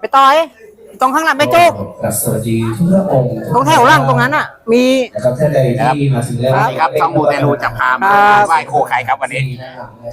ไปต่อยตรงข้างหลังไปโจ๊กกราบสวัสดีทุกพระองค์ตรงแถวล่างตรงนั้นอะ มีนะครับท่านใดที่มาถึงแล้วสวัสดีครับช่องมูเตลูจะพามาครับไหว้โคไข่ครับวันนี้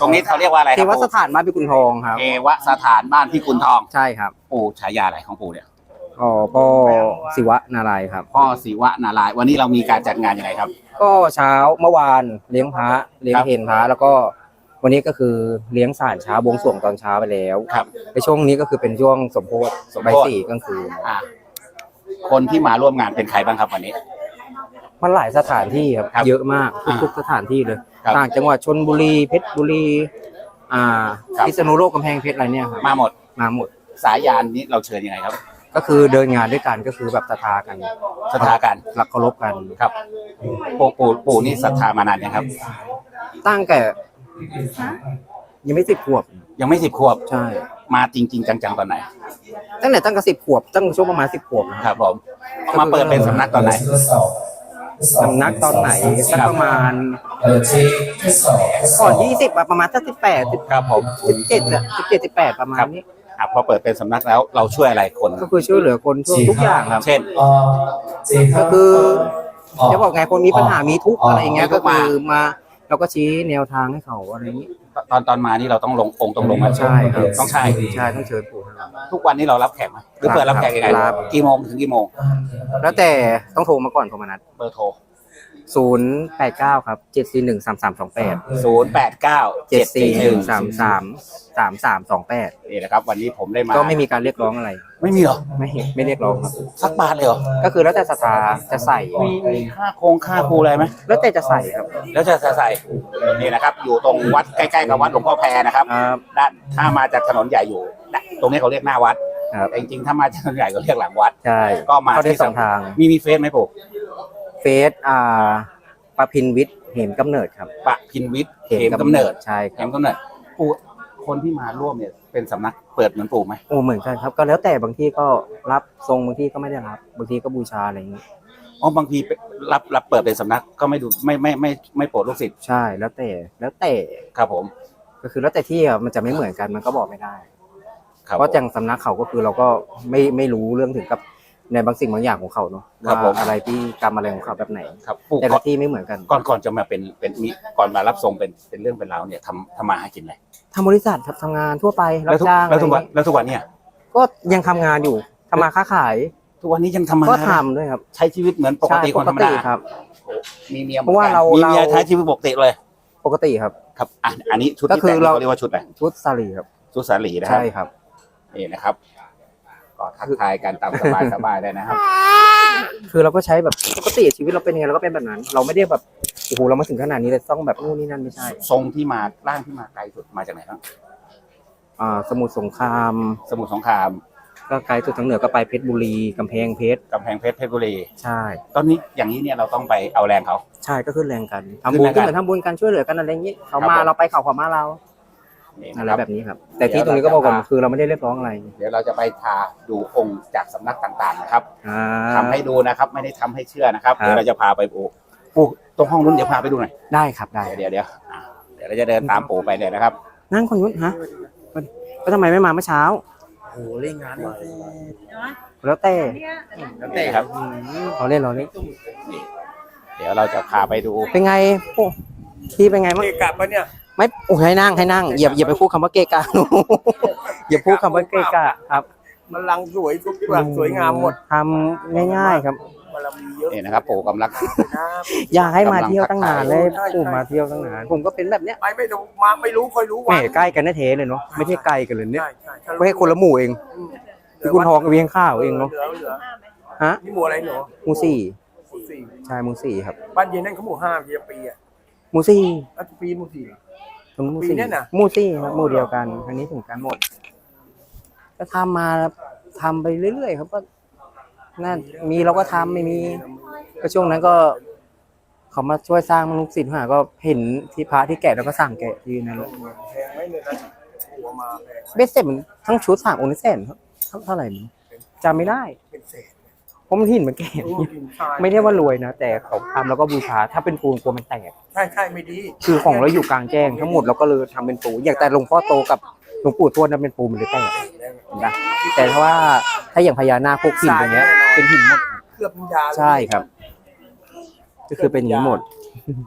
ตรงนี้เขาเรียกว่าอะไรคเทรับวสถานบ้านพิกุลทองครับเทวสถานบ้านพี่กุลทองใช่ครับปู่ฉายาอะไรของปู่เนี่ยอ๋อพ่อศิวะนารายณ์ครับ พ่อศิวะนารายณ์วันนี้เรามีการจัดงานยังไงครับ ก็เช้าเมื่อวานเลี้ยงพระเลี้ยงครับเพนพระแล้วก็ วันนี้ก็คือเลี้ยงสารเช้าบวงสรวงตอนเช้าไปแล้วครับ ในช่วงนี้ก็คือเป็นช่วงสมโพธิสมโพธิ ใบสี่กลางคืนอ่าคนที่มาร่วมงานเป็นใครบ้างครับวันนี้ มันหลายสถานที่ครับครับเยอะมากอ่าทุกๆสถานที่เลย ครับต่างจังหวัดชนบุรีเพชรบุรี อ่าครับ พิษณุโลกกำแพงเพชรอะไรเนี่ยครับมาหมด มาหมดสายยานนี้เราเชิญยังไงครับก็คือเดินงานด้วยกันก็คือแบบศรัทธากันศรัทธากันรักเคารพกัน ครับปู่ปู่ปู่นี่ศรัทธามานานยังครับ ตั้งแต่ ยังไม่สิบขวบ ยังไม่สิบขวบใช่ มาจริง ๆ จังๆตอนไหน ตั้งแต่ตั้งแต่สิบขวบ ตั้งช่วงประมาณสิบขวบนะครับผมมาเปิดเป็นสำนักตอนไหนทดสอบทดสอบสำนักตอนไหนสักประมาณเปิดเช็คทดสอบทดสก่ออบนยี่สิบประมาณสักสิบแปดสิบครับผมเจ็ดสิบเจ็ดสิบแปดประมาณนี้อะพอเปิดเป็นสำนักแล้วเราช่วยอะไรคนก็คือช่วยเหลือคนทั่วทุกอย่างครับ เช่นเอ่อเจ็ดก็คือจะบอกไงคนมีปัญหามีทุกข์อะไรอย่างเงี้ยมีทุก็กข์มาคือมา เราก็ชี้แนวทางให้เขาอะไรอย่างงี้ ตอนตอนมานี่เราต้องลงองค์ต้องลงมาใช่ครับต้องใช่ใช่ต้องเชิญปู่ท่านทุกวันนี้เรารับแขกไหมหรือเปิดรับแขกยังไงรับ กี่โมงถึงกี่โมง แล้วแต่ต้องโทรมาก่อนโทรมานัด เบอร์โทร ศูนย์แปดเก้าครับเจ็ดสี่หนึ่งสามสามสองแปดศูนย์แปดเก้าเจ็เจ็ดดสี่สี่หหนึ่นึ่งงสามสามสามสามสองแปดนี่นะครับ วันนี้ผมได้มาก็ไม่มีการเรียกร้องอะไร ไม่มีเหรอ ไม่ไม่เรียกร้องครับ สักบาทเลยเหรอ ก็คือแล้วแต่ศรัทธาจะใส่ มีมีค่าโครงค่าครูอะไรไหมแล้วแต่จะใส่ครับ แล้วจะจะใส่ นี่นะครับ อยู่ตรงวัดใกล้ๆกับวัดหลวงพ่อแพรนะครับครับด้านถ้ามาจากถนนใหญ่อยู่นะตรงนี้เขาเรียกหน้าวัดครับแต่จริงๆถ้ามาจากถนนใหญ่ก็เรียกหลังวัด ใช่ ก็มาเข้าได้ที่สองทาง มีมีเฟซไหมปู่ เฟซอ่าประพินวิทย์เหมกำเนิดครับ ปะพินวิทย์เหมกำเนิดใช่คเหรับมกำเนิดปู่คนที่มาร่วมเนี่ยเป็นสำนักเปิดเหมือนปู่ไหมโอ้เหมือนกันครับ ก็แล้วแต่บางที่ก็รับทรงบางที่ก็ไม่ได้รับบางทีก็บูชาอะไรอย่างนี้อ๋อบางทีรับรับเปิดเป็นสำนักก็ไม่ดูไม่ไม่ไม่ไม่โปรดลูกศิษย์ใช่แล้วแต่แล้วแต่ครับผมก็คือแล้วแต่ที่อะมันจะไม่เหมือนกันมันก็บอกไม่ได้ ครับเพราะอย่างสำนักเขาก็คือเราก็ไม่ไม่รู้เรื่องถึงกับ ในบางสิ่งบางอย่างของเขาเนาะครับว่าผม อะไรที่กรรมอะไรของเขาแบบไหน ครับปู่แต่ก่ละอนที่ไม่เหมือนกันก่อนก่อนจะมาเป็นเป็นมีก่อนมารับทรงเป็นเป็นเรื่องเป็นราวเนี่ยทำทำมาหากินอะไรทำบริษัทครับทำงานทั่วไปรัแล้วบทุกจ้างแล้วทุกวันอะไรอย่างงี้แล้วทุกวันเนี่ยก็ยังทำงานอยู่ทำมาค้าขายทุกวันนี้ยังทำมาก็ทำด้วยครับใช้ชีวิตเหมือนปกติใช่คนธรรมดาครับ มีเมียหมือนเพราะว่ากันเรามีเมียเรา ใช้ชีวิตปกติเลยปกติครับ ครับอะอันนี้ชุดก็ที่คือแต่งเรา เขาเรียกว่าชุดอะไรชุดสาลีครับชุดสาลีนะครัใช่ครับนี่นะครับ ก็ทักทายกันตามสบายสบายได้นะครับ คือเราก็ใช้แบบปกติชีวิตเราเป็นยังไงเราก็เป็นแบบนั้น เราไม่ได้แบบโอ้โหเรามาถึงขนาดนี้เลยต้องแบบนู่นนี่นั่นไม่ใช่ทรงที่มาร่างที่มาไกลสุดมาจากไหนครับอ่าสมุทรสงครามสมุทรสงคราม ก็ไกลสุดทางเหนือก็ไปเพชรบุรีกำแพงเพชรกำแพงเพชรเพชรบุรีใช่ ตอนนี้อย่างนี้เนี่ยเราต้องไปเอาแรงเขา ใช่ก็ขึ้นแรงกันขึ้ทำนบุแรญงกันก็เหมือนทำบุญกันช่วยเหลือกันอะไรอย่างนี้เขาครับมาผมเราไปเขาเขามาเรานี่ อะนะไรครับแบบนี้ครับ แต่ที่ตรงนี้ก็บอกก่อนคือเราไม่ได้เรียกร้องอะไร เดี๋ยวเราจะไปพาดูองค์จากสำนักต่างๆนะครับอ่าทำให้ดูนะครับ ไม่ได้ทำให้เชื่อนะครับครับ เดี๋ยวเราจะพาไปปูปูตรงห้องนู้นเดี๋ยวพาไปดูหน่อยได้ครับได้ เดี๋ยวเดี๋ยวอะเดี๋ยวเราจะเดินตามปู่ไปเนี่ยนะครับ นั่งคนนู้นฮะก็ทำไมไม่มาเมื่อเช้า โอ้เล่นงานหน่อยแล้วแต่แล้วแต่ครับเราเล่นเราเล่นนี่เดี๋ยวเราจะพาไปดูเป็นไงโอ้พี่เป็นไงบ้างเกะกะปะเนี่ย ไม่โอ้ให้นั่งให้นั่งอย่าอย่าไปพูดคำว่าเกะกะ อย่าพูดคำว่าเกะกะครับมันลังสวยทุกหลังสวยงามหมดทำง่าย ๆ ครับบารมีเยอะนี่นะครับปู่กำลังนะอยากให้มาเที่ยวตั้งนานเลยใช่ใช่ผมมาเที่ยวตั้งนานผมก็เป็นแบบเนี้ยไปไม่ถูกมาไม่รู้ค่อยรู้แหมวันใกล้กันแท้ๆเลยเนาะไม่ใช่ไกลกันเลยเนี่ยใช่ใช่ใช่ก็แค่คนละหมู่เองที่คุณทองกับเวียงข้าวเองเนาะเหลือเหลือฮะนี่หมู่อะไรหนูหมู่สี่หมู่สี่ใช่หมู่สี่ครับบ้านเย็นนั่นเขาหมู่ห้าพี่ปีอะ หมู่สี่แล้วปีหมู่สี่เหรอตรงหมู่ปีสี่เนี่ยน่ะ หมู่สี่ครับหมู่เดียวกัน อันนี้ถึงกันหมด ก็ทำมาทำไปเรื่อยๆครับก็นั่นมีเราก็ทำไม่มี ก็ช่วงนั้นก็ เขามาช่วยสร้างลูกศิษย์หาก็เห็นที่พระที่แกะแล้วก็สั่งแกะที่นั่นแหละแพงไหมเนี่ยนะหัวมาแพงเบสเซ็ตมันทั้งชุดสามองค์นี่แสนเท่าเท่าไหร่มั้งจำไม่ได้เป็นเศษ เพราะมันหินมันแก่โอ้กินชายไม่ได้ว่ารวยนะ แต่เขาทำแล้วก็บูชาถ้าเป็นปูนกลัวมันแตก ใช่ใช่ไม่ดีคือของเราอยู่กลางแจ้งทั้งหมดเราก็เลยทำเป็นปูนอย่างแต่หลวงพ่อโตกับหลวงปู่ทวดนั้นเป็นปูนหรือแป้งเห็นปะแต่ถ้าว่าถ้าอย่างพญานาคพวกหินตรงเนี้ย เป็นหินหมดเคลือบวิญญาณใช่ครับ ก็คือเป็นอย่างนี้หมด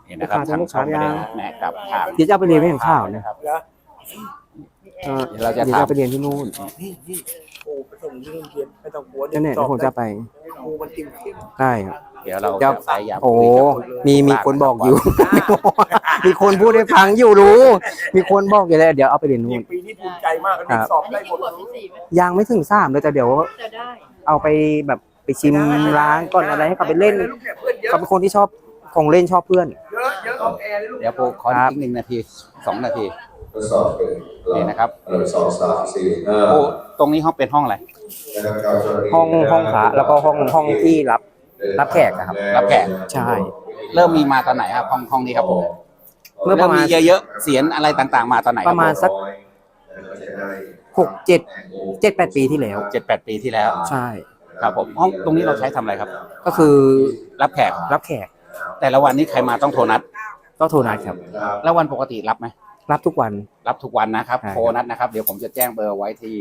นี่นะครับลูกค้าทางลูกช่องค้าไม่ได้ยังแนะกลับทางเดี๋ยวจะเอาไปเรียนไม่เห็นข่าวนะครับแล้วเออเดี๋ยวเราจะเดี๋ยวถามจะไปเรียนที่นู่นนี่นี่โอ้ไปส่งที่โรงเรียนไม่ต้องกลัวนั่นแหละเดี๋ยวผมจะไปค รูมันติ่มเข้มใช่ครับ เดี๋ยวเราเดี๋ยวจะพยายามโอ้คุยกับ มีมีคนบอกอยู่ มีคนพูดให้ฟังอยู่รู้ มีคนบอกอยู่แล้วเดี๋ยวเอาไปเรียนนู่นี่นปีที่ภูมิใจมากเลยครับสอบไม่ได้ได้หมดขวบที่สี่ไหมยังไม่ถึงสามเลยแต่เดี๋ยวจะได้ เอาไปแบบไปชิมร้านก่อนอะไรให้เขาไปเล่นลูกเนี่ยเพื่อนเยอะเขาเป็นคนที่ชอบของเล่นชอบเพื่อน เยอะเยอะออกแอร์เลยลูก เดี๋ยวปูขอครับ อีกหนึ่งนาทีสองนาที ทดสอบเลยนี่นะครับหนึ่งสองสามสี่ห้าปูตรงนี้ห้องเป็นห้องอะไรห้องห้องพระแล้วก็ห้องห้องที่รับ รับแขกอะครับ รับแขกใช่ เริ่มมีมาตอนไหนครับห้องห้องนี้ครับผมเมื่อประมาณเเยอะๆเสียงอะไรต่างๆ มาตอนไหนคปบระมาณสักหกเจ็ดเจ็ดแปดปีที่แล้วเจ็ดแปดปีที่แล้ว ใช่ ครับผมห้องตรงนี้เราใช้ทำอะไรครับ ก็คือรับแขกรับแขก แต่ละวันนี้ใครมาต้องโทรนัดก็โทรนัดครับ แล้ววันปกติรับไหม รับทุกวัน รับทุกวันนะครับใช่โทรนัดนะครับ เดี๋ยวผมจะแจ้งเบอร์ไว้ที่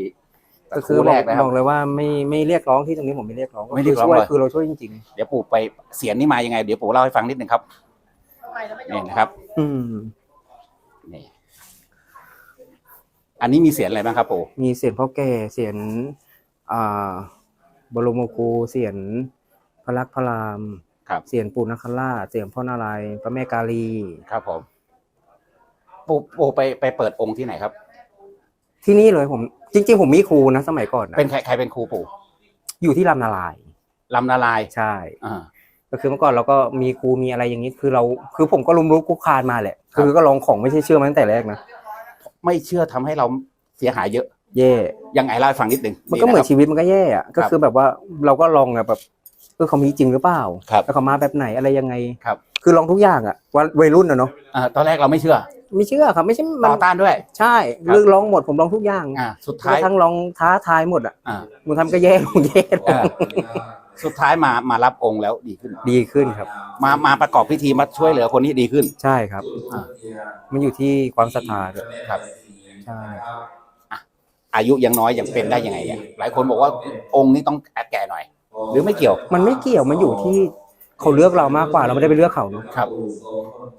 ก็คือคู่บแรอกกนะคบรับอกเลยว่าไม่ไม่เรียกร้องที่ตรงนี้ผมไม่เรียกร้องไม่เรียกร้องช่วยเลยคือเราช่วยจริงเดี๋ยวปู่ไปเสียงนี่มายังไง เดี๋ยวปู่เล่าให้ฟังนิดนึงครับทำไมแล้วไม่ยอนี่มนะครับๆอืมนี่อันนี้มีเสียงอะไรบ้างครับปู่มีเสียงพ่อแก่เสียงอ่าบรมครูเสียงพระลักษมณ์พระรามครับเสียงปู่นคราชเสียงพ่อนารายณ์พระแม่กาลีครับผม ปู่ปู่ไปไปเปิดองค์ที่ไหนครับ ที่นี่เลยผม จริง ๆ ผมมีครูนะสมัยก่อนนะเป็นใครใครเป็นครูปู่อยู่ที่ลำนารายณ์ลำนาลายใช่อ่าก็คือเมื่อก่อนเราก็มีครูมีอะไรอย่างนี้คือเราคือผมก็รุมรู้คุกคานมาแหละ คือก็ลองของไม่ใช่เชื่อมาตั้งแต่แรกนะไม่เชื่อทำให้เราเสียหายเยอะ แย่ยังไงเล่าให้ฟังนิดนึงมันก็เหมือนะครับชีวิตมันก็แย่อะก็คือแบบว่าเราก็ลองอะแบบเออเขามีจริงหรือเปล่าครับแล้วเขามาแบบไหนอะไรยังไงครับ คือลองทุกอย่างอะว่าวัยรุ่นอะเนาะอ่าตอนแรกเราไม่เชื่อ ไม่เชื่อครับไม่ใช่มัต่อต้านด้วย ใช่ครับเรื่องลองหมดผมลองทุกอย่างอ่าสุดกท้ายระทั่งลองท้าทายหมดอะอ่ามึงทำก็แย่ลงแย่ลงอ่าสุดท้ายมามารับองค์แล้วดีขึ้น ดีขึ้นครับ มามาประกอบพิธีมาช่วยเหลือคนนี้ดีขึ้น ใช่ครับอ่า มันอยู่ที่ความศรัทธาด้วยครับ ใช่ อายุยังน้อยยังเป็นได้ยังไงเนี่ยหลายคนบอกว่าองค์นี้ต้องแก่หน่อย หรือไม่เกี่ยว มันไม่เกี่ยวมันอยู่ที่ เขาเลือกเรามากกว่าเราไม่ได้ไปเลือกเขาเนาะครับ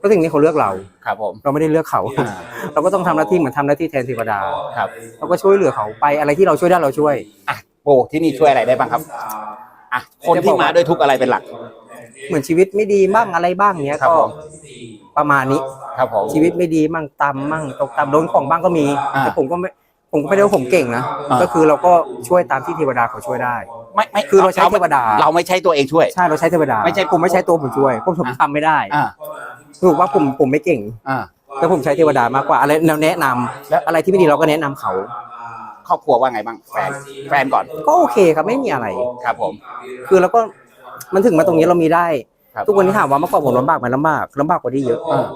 ก็สิ่งนี้เขาเลือกเรา ครับผม เราไม่ได้เลือกเขาอ่าเราก็ต้องทำหน้าที่เหมือนทำหน้าที่แทนเทวดาครับ เราก็ช่วยเหลือเขาไปอะไรที่เราช่วยได้เราช่วย อะโอ้ที่นี่ช่วยอะไรได้บ้างครับอะคนที่มาด้วยทุกข์อะไรเป็นหลัก เหมือนชีวิตไม่ดีบ้างอะไรบ้างเนี้ยครับก็ผม ประมาณนี้ ครับผม ชีวิตไม่ดีมั่งตำมั่งตกตำโดนของบ้างก็มีอ่าแต่ผมก็ไม่ผมก็ไม่ได้ว่าผมเก่งนะอ่า ก็คือเราก็ช่วยตามที่เทวดาเขาช่วยได้ ไม่ไม่คือเราใช้เทวดา เราไม่ใช่ตัวเองช่วย ใช่เราใช้เทวดาไม่ใช่ผมไม่ใช่ตัวผมช่วยผมผมอ่าทำไม่ได้อ่าถูกว่าผมผมไม่เก่งอ่าแต่ผมใช้เทวดามากกว่าอะไรแนวแนะนำแล้วอะไรที่ไม่ดีเราก็แนะนำเขาครอบครัวว่าไงบ้างแฟนแฟนก่อน ก็โอเคครับไม่มีอะไรครับผม คือเราก็มันถึงมาตรงนี้เรามีได้ครับทุกวันนี้ถามว่าเมื่อก่อนผมลำบากไหมลำบากลำบากกว่านี้เยอะอ่า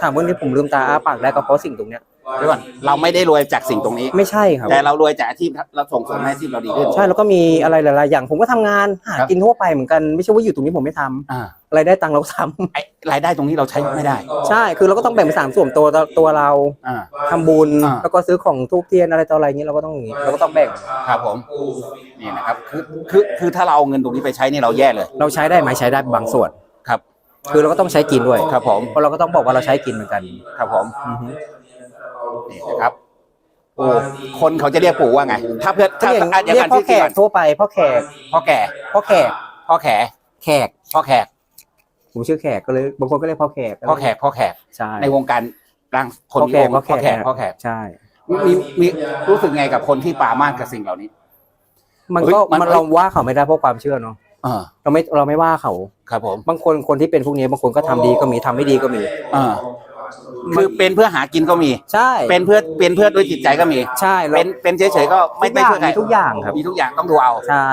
ถามว่านี้ผมลืมตาอ้าปากได้ก็เพราะสิ่งตรงเนี้ย เดี๋ยวก่อนเราไม่ได้รวยจากสิ่งตรงนี้ ไม่ใช่ครับ แต่เรารวยจากอาชีพเราส่งเสริมให้อาชีพเราดีขึ้น ใช่แล้วก็มีอะไรหลาย ๆ อย่างผมก็ทำงานหาครับกินทั่วไปเหมือนกันไม่ใช่ว่าอยู่ตรงนี้ผมไม่ทำอ่าอะไรได้ตังค์เราก็ทำไอ้รายได้ตรงนี้เราใช้ไม่ได้ใช่คือเราก็ต้องแบ่งเป็นสามส่วนตัวตัวเราอ่า ทำบุญอ่า แล้วก็ซื้อของทูบเทียนอะไรต่ออะไรอย่างนี้เราก็ต้องอย่างนี้เราก็ต้องแบ่งครับผม นี่นะครับ คือ คือ คือถ้าเราเอาเงินตรงนี้ไปใช้นี่เราแย่เลย เราใช้ได้ไหมใช้ได้บางส่วน ครับ คือเราก็ต้องใช้กินด้วยครับผม เพราะเราก็ต้องบอกว่าเราใช้กินเหมือนกัน ครับผม อือฮึ นี่นะครับโอ้คนเขาจะเรียกปู่ว่าไง ถ้าเพื่อนก็ถ้าอย่างอะเดี๋ยวเรียกักนพ่อที่แขที่กก่อนทั่วไปพ่อแขกพ่อแก่พ่อแขกพ่อแขแขกพ่อแขกผมชื่อแขกก็เลยบางคนก็เรียกพ่อแขกพ่อแขกพ่อแขกใช่ในวงการร่างคนพ่อนิแขยกมพ่อพ่อแขแขกกพ่อแขกใช่มีมีรู้สึกไงกับคนที่ปรามาสกับสิ่งเหล่านี้ มันก็เฮ้ยมันมันเราว่าเขาไม่ได้เพราะความเชื่อเนาะอ่าเราไม่เราไม่ว่าเขาครับผมบางคนคนที่เป็นพวกนี้บางคนก็ทำดีก็มีทำไม่ดีก็มีอ่า คือเป็นเพื่อหากินก็มี ใช่ เป็นเพื่อเป็นเพื่อด้วยจิตใจก็มีใช่แล้วเป็นเป็นเฉยๆก็ไม่ไม่ทุกเพื่อใครอย่างมีทุกอย่างครับ มีทุกอย่างต้องดูเอาใช่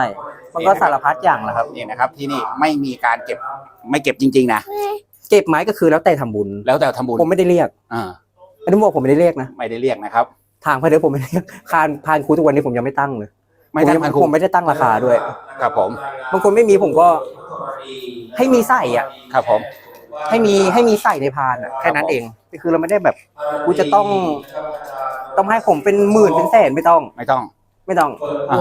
มันก็สารพัดอย่างแหละครับนี่นะครับ ที่นี่ไม่มีการเก็บไม่เก็บจริง ๆ นะเก็บไม้ก็คือแล้วแต่ทำบุญแล้วแต่ทำบุญผมไม่ได้เรียกอ่าอันนี้บอกผมไม่ได้เรียกนะไม่ได้เรียกนะครับ ทางพระเดชผมไม่ได้เรียกคานพานครูทุกวันนี้ผมยังไม่ตั้งเลยไม่ตั้งผพันยังคุผมไม่ได้ตั้งราคาด้วย ครับผมบางคนไม่มีผมก็ให้มีใส่อะ ครับผม ให้มีให้มีใส่ในพานอะแค่นั้นเองคือเราไม่ได้แบบกูจะต้องต้องให้ผมเป็นหมื่นเป็นแสนไม่ต้อง ไม่ต้อง ไม่ต้องอ่า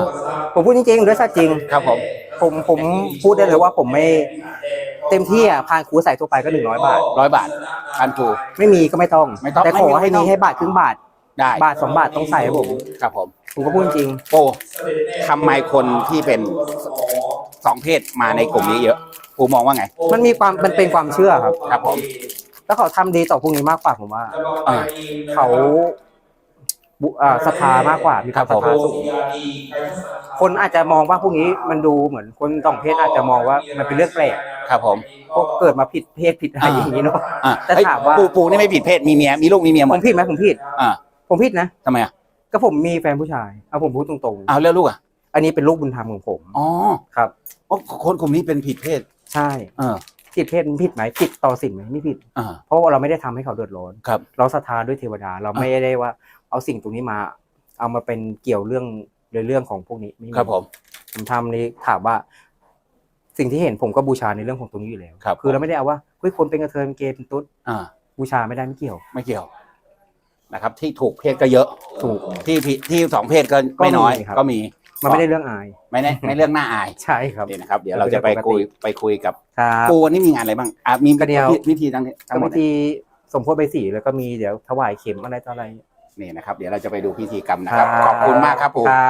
ผมพูดจริงๆด้วยสัตว์จริงครับผม ผมผมพูดได้เลยว่าผมไม่เต็มที่อะพานครูใส่ทั่วไปก็หนึ่งร้อยบาท ร้อยบาทพันครูไม่มีก็ไม่ต้อง ไม่ต้องแต่ขอไม่มีให้ไม่ต้มีองให้บาทครึ่งบาทได้บาทสองบาทต้องใส่ให้ผมครับผมผมก็พูดจริง โอ้ทำไมคนที่เป็น สองเพศมาในกลุ่มนี้เยอะปูมองว่าไง มันมีความมันเป็นความเชื่อครับ ครับผม แล้วเขาทำดีต่อพวกนี้มากกว่าผมว่าอ่าเขาบุอ่าศรัทธามากกว่ามีความศรัทธาสูงคนอาจจะมองว่าพวกนี้มันดูเหมือนคนสองเพศอาจจะมองว่ามันเป็นเรื่องแปลกครับผม พวกเกิดมาผิดเพศผิดอะไรอ่าอย่างนี้เนาะอ่าแต่เอ้ยถามว่า ปูปูนี่ไม่ผิดเพศมีเมียมีลูกมีเมียหผมดมผิดไหมผมผิดอ่าผมผิดนะ ทำไมอะก็ผมมีแฟนผู้ชายเอาผมพูดตรงอ้าวเรื่องลูกอะๆ อันนี้เป็นลูกบุญธรรมของผมอ๋อครับอ๋อคนกลุ่มนี้เป็นผิดเพศใช่เออผิดเพศมันผิดไหมผิดต่อสิ่งไหมไม่ผิดอ่าเพราะว่าเราไม่ได้ทำให้เขาเดือดร้อนครับ เราศรัทธาด้วยเทวดา เราไม่ได้ว่า เอาสิ่งตรงนี้มา เอามาเป็นเกี่ยวเรื่องในเรื่องของพวกนี้ไม่มีครับผมผมทำนี้ถามว่า สิ่งที่เห็นผมก็บูชาในเรื่องของตรงนี้อยู่แล้วครับคือเราไม่ได้เอาว่าเฮ้ยคนเป็นกระเทยเป็นเกย์เป็นตุ๊ดอ่าบูชาไม่ได้ไม่เกี่ยว ไม่เกี่ยวนะครับ ที่ถูกเพศก็เยอะ ถูกที่ผิดที่สองเพศก็ไม่น้อยก็มีครับก็ มีมันไม่ได้เรื่องอาย ไม่ได้ไม่เรื่องน่าอายใช่ครับนี่นะครับ เดี๋ยวเราจะไปคุยไปคุยกับครับปูวันนี้มีงานอะไรบ้างอะมีก็เดี๋ยววิธีทั้งนี้ทั้ก็งหมพิดธีสมโพธิใบสีแล้วก็มีเดี๋ยวถวายเข็มอะไรต่ออะไรนี่นะครับ เดี๋ยวเราจะไปดูพิธีกรรมนะครับครับขอบคุณมากครับปูครับ